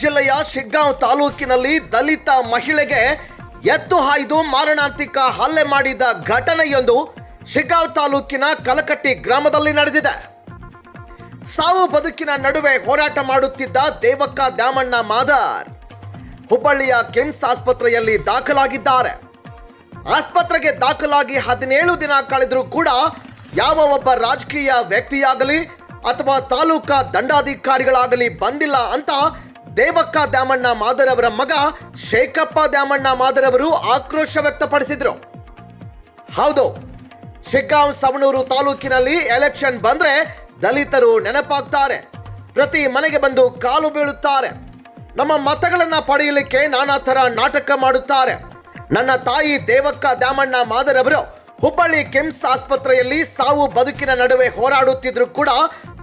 ಜಿಲ್ಲೆಯ ಶಿಗ್ಗಾಂವ್ ತಾಲೂಕಿನಲ್ಲಿ ದಲಿತ ಮಹಿಳೆಗೆ ಎತ್ತು ಹಾಯ್ದು ಮಾರಣಾಂತಿಕ ಹಲ್ಲೆ ಮಾಡಿದ ಘಟನೆಯೊಂದು ಶಿಗ್ಗಾಂವ್ ತಾಲೂಕಿನ ಕಲಕಟ್ಟಿ ಗ್ರಾಮದಲ್ಲಿ ನಡೆದಿದೆ. ಸಾವು ಬದುಕಿನ ನಡುವೆ ಹೋರಾಟ ಮಾಡುತ್ತಿದ್ದ ದೇವಕ್ಕ ದ್ಯಾಮಣ್ಣ ಮಾದರ್ ಹುಬ್ಬಳ್ಳಿಯ ಕಿಮ್ಸ್ ಆಸ್ಪತ್ರೆಯಲ್ಲಿ ದಾಖಲಾಗಿದ್ದಾರೆ. ಆಸ್ಪತ್ರೆಗೆ ದಾಖಲಾಗಿ ಹದಿನೇಳು ದಿನ ಕಳೆದರೂ ಕೂಡ ಯಾವ ಒಬ್ಬ ರಾಜಕೀಯ ವ್ಯಕ್ತಿಯಾಗಲಿ ಅಥವಾ ತಾಲೂಕಾ ದಂಡಾಧಿಕಾರಿಗಳಾಗಲಿ ಬಂದಿಲ್ಲ ಅಂತ ದೇವಕ್ಕ ದ್ಯಾಮಣ್ಣ ಮಾದರ್ ಅವರ ಮಗ ಶೇಖಪ್ಪ ದ್ಯಾಮಣ್ಣ ಮಾದರವರು ಆಕ್ರೋಶ ವ್ಯಕ್ತಪಡಿಸಿದ್ರು. ಹೌದು ಶಿಗ್ಗಾಂ ಸವಣೂರು ತಾಲೂಕಿನಲ್ಲಿ ಎಲೆಕ್ಷನ್ ಬಂದ್ರೆ ದಲಿತರು ನೆನಪಾಗ್ತಾರೆ. ಪ್ರತಿ ಮನೆಗೆ ಬಂದು ಕಾಲು ಬೀಳುತ್ತಾರೆ. ನಮ್ಮ ಮತಗಳನ್ನ ಪಡೆಯಲಿಕ್ಕೆ ನಾನಾ ಥರ ನಾಟಕ ಮಾಡುತ್ತಾರೆ. ನನ್ನ ತಾಯಿ ದೇವಕ್ಕ ದ್ಯಾಮಣ್ಣ ಮಾದರವರು ಹುಬ್ಬಳ್ಳಿ ಕಿಮ್ಸ್ ಆಸ್ಪತ್ರೆಯಲ್ಲಿ ಸಾವು ಬದುಕಿನ ನಡುವೆ ಹೋರಾಡುತ್ತಿದ್ರು ಕೂಡ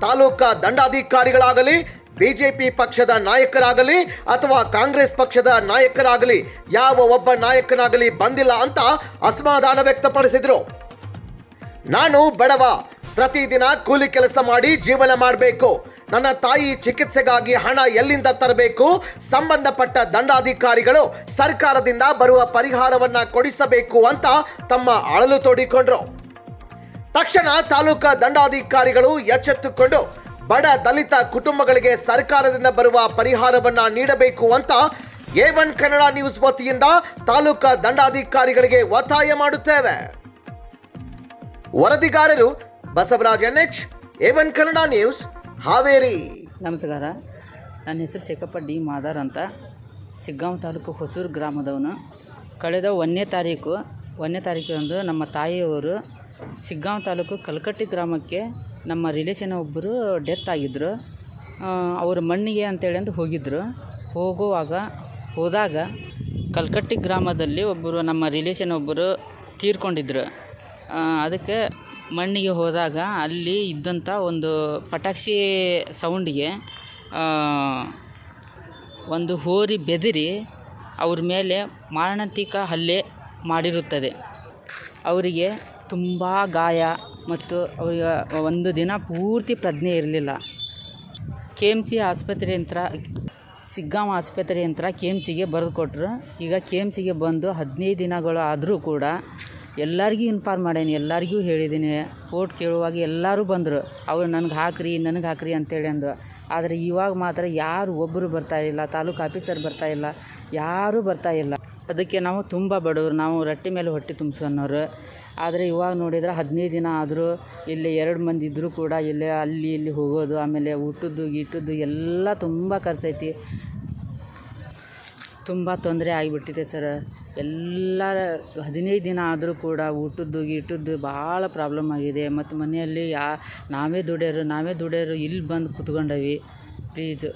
ತಾಲೂಕಾ ದಂಡಾಧಿಕಾರಿಗಳಾಗಲಿ ಬಿಜೆಪಿ ಪಕ್ಷದ ನಾಯಕರಾಗಲಿ ಅಥವಾ ಕಾಂಗ್ರೆಸ್ ಪಕ್ಷದ ನಾಯಕರಾಗಲಿ, ಯಾವ ಒಬ್ಬ ನಾಯಕನಾಗಲಿ ಬಂದಿಲ್ಲ ಅಂತ ಅಸಮಾಧಾನ ವ್ಯಕ್ತಪಡಿಸಿದ್ರು. ನಾನು ಬಡವ, ಪ್ರತಿದಿನ ಕೂಲಿ ಕೆಲಸ ಮಾಡಿ ಜೀವನ ಮಾಡಬೇಕು. ನನ್ನ ತಾಯಿ ಚಿಕಿತ್ಸೆಗಾಗಿ ಹಣ ಎಲ್ಲಿಂದ ತರಬೇಕು? ಸಂಬಂಧಪಟ್ಟ ದಂಡಾಧಿಕಾರಿಗಳು ಸರ್ಕಾರದಿಂದ ಬರುವ ಪರಿಹಾರವನ್ನ ಕೊಡಿಸಬೇಕು ಅಂತ ತಮ್ಮ ಅಳಲು ತೋಡಿಕೊಂಡ್ರು. ತಕ್ಷಣ ತಾಲೂಕಾ ದಂಡಾಧಿಕಾರಿಗಳು ಎಚ್ಚೆತ್ತುಕೊಂಡು ಬಡ ದಲಿತ ಕುಟುಂಬಗಳಿಗೆ ಸರ್ಕಾರದಿಂದ ಬರುವ ಪರಿಹಾರವನ್ನ ನೀಡಬೇಕು ಅಂತ ಎ ಒನ್ ಕನ್ನಡ ನ್ಯೂಸ್ ವತಿಯಿಂದ ತಾಲೂಕಾ ದಂಡಾಧಿಕಾರಿಗಳಿಗೆ ಒತ್ತಾಯ ಮಾಡುತ್ತೇವೆ. ವರದಿಗಾರರು Basavaraj NH A one Kannada news, Haveri. ನಮಸ್ಕಾರ. ನನ್ನ ಹೆಸರು ಶೇಖಪ್ಪ ಡಿ ಮಾದಾರ್ ಅಂತ. ಸಿಗ್ಗಾಂವ್ ತಾಲೂಕು ಹೊಸೂರು ಗ್ರಾಮದವನು. ಕಳೆದ ಒಂದನೇ ತಾರೀಕು, ಒಂದನೇ ತಾರೀಕಿನಂದು ನಮ್ಮ ತಾಯಿಯವರು ಸಿಗ್ಗಾಂವ್ ತಾಲೂಕು ಕಲ್ಕಟ್ಟಿ ಗ್ರಾಮಕ್ಕೆ ನಮ್ಮ ರಿಲೇಷನ್ ಒಬ್ಬರು ಡೆತ್ ಆಗಿದ್ದರು ಅವ್ರ ಮಣ್ಣಿಗೆ ಅಂತೇಳಿ ಅಂತ ಹೋಗಿದ್ದರು ಹೋಗುವಾಗ, ಹೋದಾಗ ಕಲ್ಕಟ್ಟಿ ಗ್ರಾಮದಲ್ಲಿ ಒಬ್ಬರು ನಮ್ಮ ರಿಲೇಷನ್ ಒಬ್ಬರು ತೀರ್ಕೊಂಡಿದ್ರು. ಅದಕ್ಕೆ ಮಣ್ಣಿಗೆ ಹೋದಾಗ ಅಲ್ಲಿ ಇದ್ದಂಥ ಒಂದು ಪಟಾಕ್ಷಿ ಸೌಂಡಿಗೆ ಒಂದು ಹೋರಿ ಬೆದರಿ ಅವ್ರ ಮೇಲೆ ಮಾರಣಾಂತಿಕ ಹಲ್ಲೆ ಮಾಡಿರುತ್ತದೆ. ಅವರಿಗೆ ತುಂಬ ಗಾಯ ಮತ್ತು ಅವರಿಗೆ ಒಂದು ದಿನ ಪೂರ್ತಿ ಪ್ರಜ್ಞೆ ಇರಲಿಲ್ಲ. ಕೆ ಎಂ ಸಿ ಆಸ್ಪತ್ರೆ ಯಂತ್ರ ಸಿಗ್ಗಾಂವ್ ಆಸ್ಪತ್ರೆ ಯಂತ್ರ ಕೆ ಎಂ ಸಿಗೆ ಬರೆದು ಕೊಟ್ಟರು ಈಗ ಕೆ ಎಂ ಸಿಗೆ ಬಂದು ಹದಿನೈದು ದಿನಗಳು ಆದರೂ ಕೂಡ ಎಲ್ಲರಿಗೂ ಇನ್ಫಾರ್ಮ್ ಮಾಡೀನಿ, ಎಲ್ಲರಿಗೂ ಹೇಳಿದ್ದೀನಿ ಓಟ್ ಕೇಳುವಾಗ ಎಲ್ಲರೂ ಬಂದರು. ಅವ್ರು ನನಗೆ ಹಾಕ್ರಿ ನನಗೆ ಹಾಕ್ರಿ ಅಂತೇಳಿ ಅಂದು. ಆದರೆ ಇವಾಗ ಮಾತ್ರ ಯಾರು ಒಬ್ಬರು ಇಲ್ಲ, ತಾಲೂಕು ಆಫೀಸರ್ ಬರ್ತಾ ಇಲ್ಲ, ಯಾರೂ ಬರ್ತಾ ಇಲ್ಲ. ಅದಕ್ಕೆ ನಾವು ತುಂಬ ಬಡವರು. ನಾವು ರೊಟ್ಟಿ ಮೇಲೆ ಹೊಟ್ಟೆ ತುಂಬಿಸ್ಕೊಳೋರು ಆದರೆ ಇವಾಗ ನೋಡಿದ್ರೆ ಹದಿನೈದು ದಿನ ಆದರೂ ಇಲ್ಲಿ ಎರಡು ಮಂದಿ ಇದ್ದರೂ ಕೂಡ ಇಲ್ಲಿ ಅಲ್ಲಿ ಇಲ್ಲಿ ಹೋಗೋದು, ಆಮೇಲೆ ಊಟದ್ದು, ಗೀಟದ್ದು ಎಲ್ಲ ತುಂಬ ಖರ್ಚೈತಿ. ತುಂಬ ತೊಂದರೆ ಆಗಿಬಿಟ್ಟಿದೆ ಸರ್. ಎಲ್ಲ ಹದಿನೈದು ದಿನ ಆದರೂ ಕೂಡ ಊಟದ್ದು, ಗೀಟದ್ದು ಭಾಳ ಪ್ರಾಬ್ಲಮ್ ಆಗಿದೆ. ಮತ್ತು ಮನೆಯಲ್ಲಿ ಯಾ ನಾವೇ ದುಡಿಯೋರು ನಾವೇ ದುಡಿಯೋರು ಇಲ್ಲಿ ಬಂದು ಕುತ್ಕೊಂಡವಿ. ಪ್ಲೀಸು.